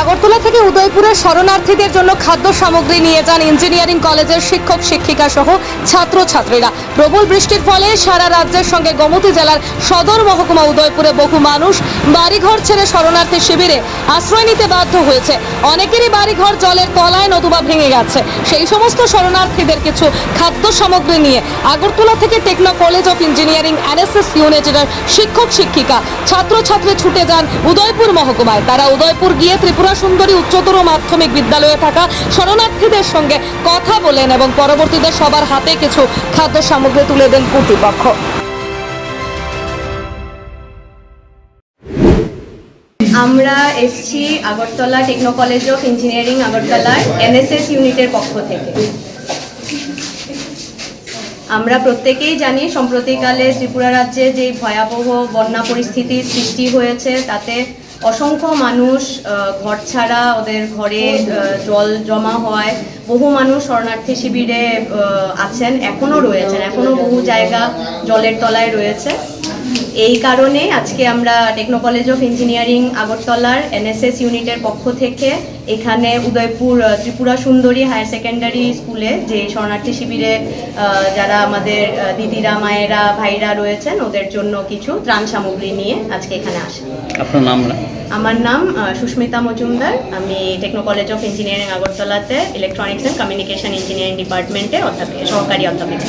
আগরতলা থেকে উদয়পুরের শরণার্থীদের জন্য খাদ্য সামগ্রী নিয়ে যান ইঞ্জিনিয়ারিং কলেজের শিক্ষক, শিক্ষিকা সহ ছাত্র ছাত্রীরা প্রবল বৃষ্টির ফলে সারা রাজ্যের সঙ্গে গোমতী জেলার সদর মহকুমা উদয়পুরে বহু মানুষ বাড়িঘর ছেড়ে শরণার্থী শিবিরে আশ্রয় নিতে বাধ্য হয়েছে। অনেকেরই বাড়িঘর জলের তলায় নতুবা ভেঙে গেছে। সেই সমস্ত শরণার্থীদের কিছু খাদ্য সামগ্রী নিয়ে আগরতলা থেকে Techno college of engineering NSS ইউনিটের শিক্ষক, শিক্ষিকা, ছাত্রছাত্রী ছুটে যান উদয়পুর মহকুমায়। তারা উদয়পুর গিয়ে ত্রিপুরা সুন্দরী উচ্চতর মাধ্যমিক বিদ্যালয়ে থাকা শরণার্থীদের সঙ্গে কথা বলেন এবং পরবর্তীতে সবার হাতে কিছু খাদ্য সামগ্রী তুলে দেন কর্তৃপক্ষ। আমরা এসছি Agartala Techno college of engineering আগরতলার এনএসএস ইউনিটের পক্ষ থেকে। আমরা প্রত্যেকেই জানি, সম্প্রতিকালে ত্রিপুরা রাজ্যে যে ভয়াবহ বন্যা পরিস্থিতির সৃষ্টি হয়েছে, তাতে অসংখ্য মানুষ ঘর ছাড়া ওদের ঘরে জল জমা হয়। বহু মানুষ শরণার্থী শিবিরে আছেন এখনও রয়েছেন এখনও বহু জায়গা জলের তলায় রয়েছে। এই কারণে আজকে আমরা টেকনো কলেজ অফ ইঞ্জিনিয়ারিং আগরতলার এনএসএস ইউনিটের পক্ষ থেকে এখানে উদয়পুর ত্রিপুরা সুন্দরী হায়ার সেকেন্ডারি স্কুলে যে শরণার্থী শিবিরে যারা আমাদের দিদিরা মায়েরা ভাইরা রয়েছেন ওদের জন্য কিছু ত্রাণ সামগ্রী নিয়ে আজকে এখানে আসেন আপনার নাম আমার নাম সুস্মিতা মজুমদার। আমি টেকনো কলেজ অফ ইঞ্জিনিয়ারিং আগরতলাতে ইলেকট্রনিক্স অ্যান্ড কমিউনিকেশন ইঞ্জিনিয়ারিং ডিপার্টমেন্টে অধ্যাপিকা সহকারী অধ্যাপিকা।